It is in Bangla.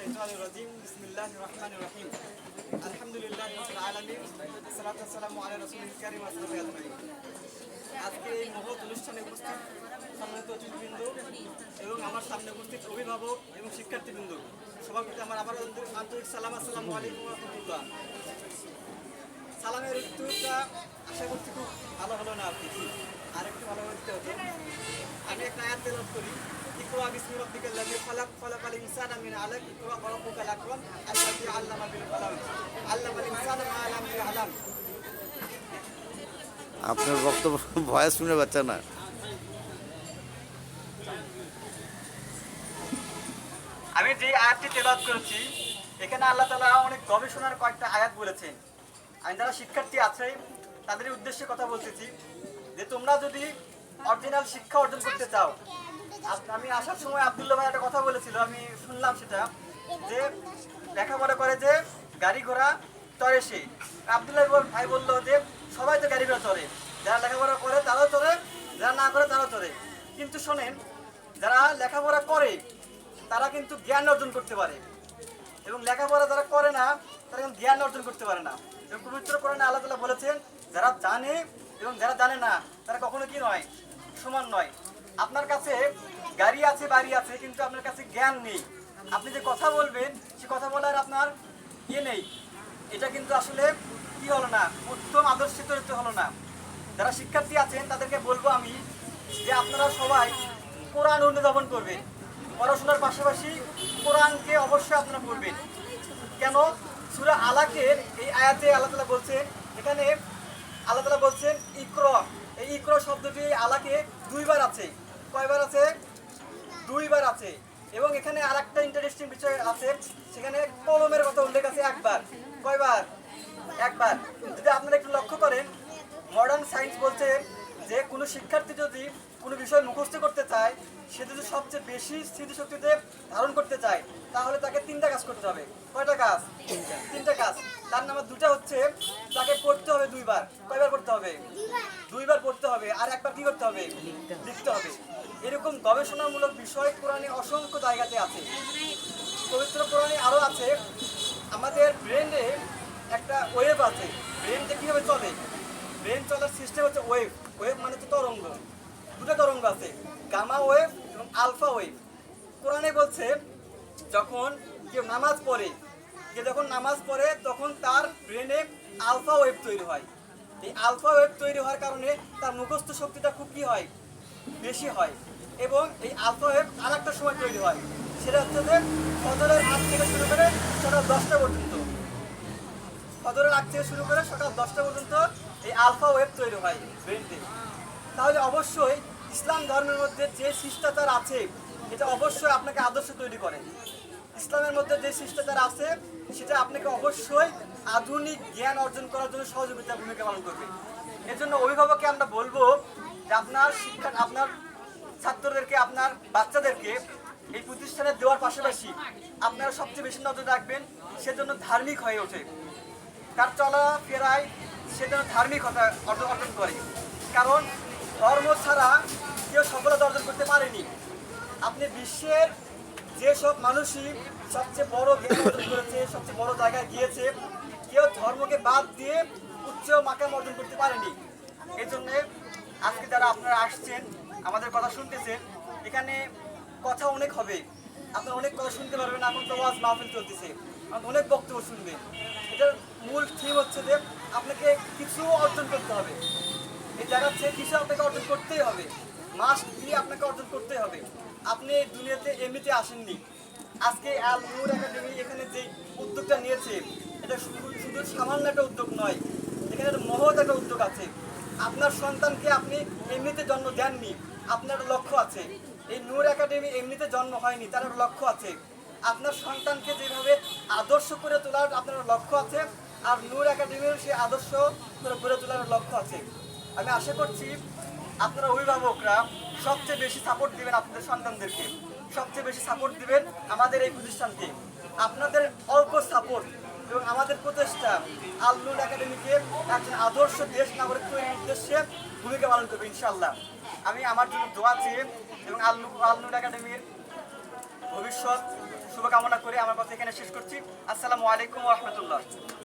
الشيطان الرجيم بسم الله الرحمن الرحيم الحمد لله رب العالمين والصلاة والسلام على رسول الكريم وصحبه أجمعين আজকে এই মহৎ অনুষ্ঠানে উপস্থিত সম্মানিত অতিথিবৃন্দ এবং আমার সামনে উপস্থিত অভিভাবক এবং শিক্ষার্থীবৃন্দ সবার প্রতি আমার আবার আন্তরিক সালাম আসসালামু আলাইকুম রহমতুল্লাহ সালামের উত্তরটা আশা করছি খুব ভালো হলো না আর কি আর একটু ভালো হতে হতো আমি একটা আয়াত তেলাওয়াত করি ইকরা বিসমি রাব্বিকাল লাযী খালাক খালাকাল ইনসানা মিন আলাক ইকরা ওয়া রাব্বুকাল আকরাম আল্লাযী আল্লামা বিল কলাম আল্লামাল ইনসানা মা লাম ইয়ালাম আপনার বক্তব্য ভয়েস শুনে পাচ্ছে না। আমি যে আয়াতটি তেলাওয়াত করেছি এখানে আল্লাহ তাআলা অনেক গবেষণার কয়েকটা আয়াত বলেছেন। আমি যারা শিক্ষার্থী আছে তাদের উদ্দেশ্যে কথা বলতেছি যে তোমরা যদি অরিজিনাল শিক্ষা অর্জন করতে চাও আমি আসার সময় আব্দুল্লাহ ভাই একটা কথা বলেছিল, আমি শুনলাম সেটা, যে লেখাপড়া করে যে গাড়ি ঘোড়া চড়ে সে। আব্দুল্লাহ ভাই বলল যে সবাই তো গাড়ি ঘোড়া চড়ে, যারা লেখাপড়া করে তারাও চড়ে, যারা না করে তারাও চড়ে। কিন্তু শোনেন, যারা লেখাপড়া করে, তারা কিন্তু জ্ঞান অর্জন করতে পারে। এবং লেখাপড়া যারা করে না, তারা কিন্তু জ্ঞান অর্জন করতে পারে না। এবং পবিত্র কোরআনে আল্লাহ তাআলা বলেছেন, যারা জানে এবং যারা জানে না, তারা কখনো কি নয়, সমান নয়। আপনার কাছে গাড়ি আছে, বাড়ি আছে, কিন্তু আপনার কাছে জ্ঞান নেই। আপনি যে কথা বলবেন, সে কথা বলার আপনার ইয়ে নেই। এটা কিন্তু আসলে কি হলো না? উত্তম আদর্শ চরিত্র হলো না। যারা শিক্ষার্থী আছেন, তাদেরকে বলব আমি যে আপনারা সবাই কোরআন অনুধাবন করবেন। পড়াশোনার পাশাপাশি কোরআনকে অবশ্যই আপনারা পড়বেন। কেন? সুরা আলাকের এই আয়াতে আল্লাহ তালা বলছেন এখানে আল্লাহ তালা বলছেন, ইক্র। এই ইক্র শব্দটি আলাকে দুইবার আছে। কয়বার আছে? দুইবার আছে। এবং এখানে আর একটা ইন্টারেস্টিং বিষয় আছে, সেখানে কলমের কথা উল্লেখ আছে একবার, কয়বার? একবার। যদি আপনারা একটু লক্ষ্য করেন মডার্ন সায়েন্স বলছে যে কোনো শিক্ষার্থী যদি কোনো বিষয় মুখস্থ করতে চায়, সে যদি সবচেয়ে বেশি স্মৃতিশক্তিতে ধারণ করতে চায়, তাহলে তাকে তিনটা কাজ করতে হবে। কয়টা কাজ? তিনটা কাজ। তার নাম্বার দুটা হচ্ছে, তাকে পড়তে হবে দুইবার। কয়বার পড়তে হবে? দুইবার পড়তে হবে। আর একবার কি করতে হবে? লিখতে হবে। এরকম গবেষণামূলক বিষয় কোরআনে অসংখ্য জায়গাতে আছে। পবিত্র কোরআনে আরও আছে, আমাদের ব্রেনে একটা ওয়েভ আছে। ব্রেনটা কীভাবে চলে? ব্রেন চলার সিস্টেম হচ্ছে ওয়েভ ওয়েভ মানে হচ্ছে তরঙ্গ। দুটো তরঙ্গ আছে গামা ওয়েভ এবং আলফা ওয়েভ কোরআনে বলছে, যখন কেউ নামাজ পড়ে, কেউ যখন নামাজ পড়ে, তখন তার ব্রেনে আলফা ওয়েভ তৈরি হয়। এই আলফা ওয়েভ তৈরি হওয়ার কারণে তার মুখস্থ শক্তিটা খুব কী হয়? বেশি হয় এবং এই আলফা ওয়েভ আর একটা সময় তৈরি হয়। সেটা হচ্ছে যে ফজরের আগ থেকে শুরু করে সকাল দশটা পর্যন্ত। ফজরের আগ থেকে শুরু করে সকাল দশটা পর্যন্ত এই আলফা ওয়েভ তৈরি হয় ব্রেনতে। তাহলে অবশ্যই ইসলাম ধর্মের মধ্যে যে শিষ্টাচার আছে, এটা অবশ্যই আপনাকে আদর্শ তৈরি করে। ইসলামের মধ্যে যে শিষ্টাচার আছে, সেটা আপনাকে অবশ্যই আধুনিক জ্ঞান অর্জন করার জন্য সহযোগিতা, ভূমিকা পালন করবে। এর জন্য অভিভাবককে আমরা বলব আপনার শিক্ষা, আপনার ছাত্রদেরকে, আপনার বাচ্চাদেরকে এই প্রতিষ্ঠানে দেওয়ার পাশাপাশি আপনারা সবচেয়ে বেশি নজর রাখবেন সেজন্য ধার্মিক হয়ে ওঠে। তার চলাফেরায় সে যেন ধার্মিকতা অর্জন অর্জন করে। কারণ ধর্ম ছাড়া কেউ সফলতা অর্জন করতে পারেনি। আপনি বিশ্বের যেসব মানুষই সবচেয়ে বড় জ্ঞান অর্জন করেছে, সবচেয়ে বড় জায়গায় গিয়েছে, কেউ ধর্মকে বাদ দিয়ে উচ্চ মাকাম অর্জন করতে পারেনি। এই জন্যে আজকে যারা আপনারা আসছেন, আমাদের কথা শুনতেছেন, এখানে কথা অনেক হবে। আপনারা অনেক কথা শুনতে পারবেন, এখন তো ওয়াজ মাহফিল চলতেছে। অনেক বক্তব্য শুনবেন এটার মূল থিম হচ্ছে যে আপনাকে কিছু অর্জন করতে হবে। এই জায়গাচ্ছে কিছু আপনাকে অর্জন করতেই হবে। মাস্ট দিয়ে আপনাকে অর্জন করতেই হবে। আপনি দুনিয়াতে এমনিতে আসেননি। আজকে আল নূর একাডেমি এখানে যে উদ্যোগটা নিয়েছে, এটা শুধু শুধু সামান্য একটা উদ্যোগ নয়, এখানে একটা মহৎ একটা উদ্যোগ আছে। আপনার সন্তানকে আপনি এমনিতে জন্ম দেননি, আপনার লক্ষ্য আছে। এই নূর একাডেমি এমনিতে জন্ম হয়নি, তার একটা লক্ষ্য আছে। আপনার সন্তানকে যেভাবে আদর্শ করে তোলার আপনার লক্ষ্য আছে, আর নূর একাডেমির সেই আদর্শ করে তোলার লক্ষ্য আছে। আমি আশা করছি আপনারা অভিভাবকরা সবচেয়ে বেশি সাপোর্ট দিবেন আপনাদের সন্তানদেরকে। সবচেয়ে বেশি সাপোর্ট দিবেন আমাদের এই প্রতিষ্ঠানকে। আপনাদের অল্প সাপোর্ট এবং আমাদের প্রচেষ্টা আল্লুল একাডেমিকে একজন আদর্শ দেশ নাগরিক তৈরির উদ্দেশ্যে ভূমিকা পালন করবে ইনশাল্লাহ আমি আমার জন্য দোয়া চেয়ে এবং আল্লু, আল্লুল একাডেমির ভবিষ্যৎ শুভকামনা করে আমার কথা এখানে শেষ করছি। আসসালামু আলাইকুম রহমতুল্লাহ।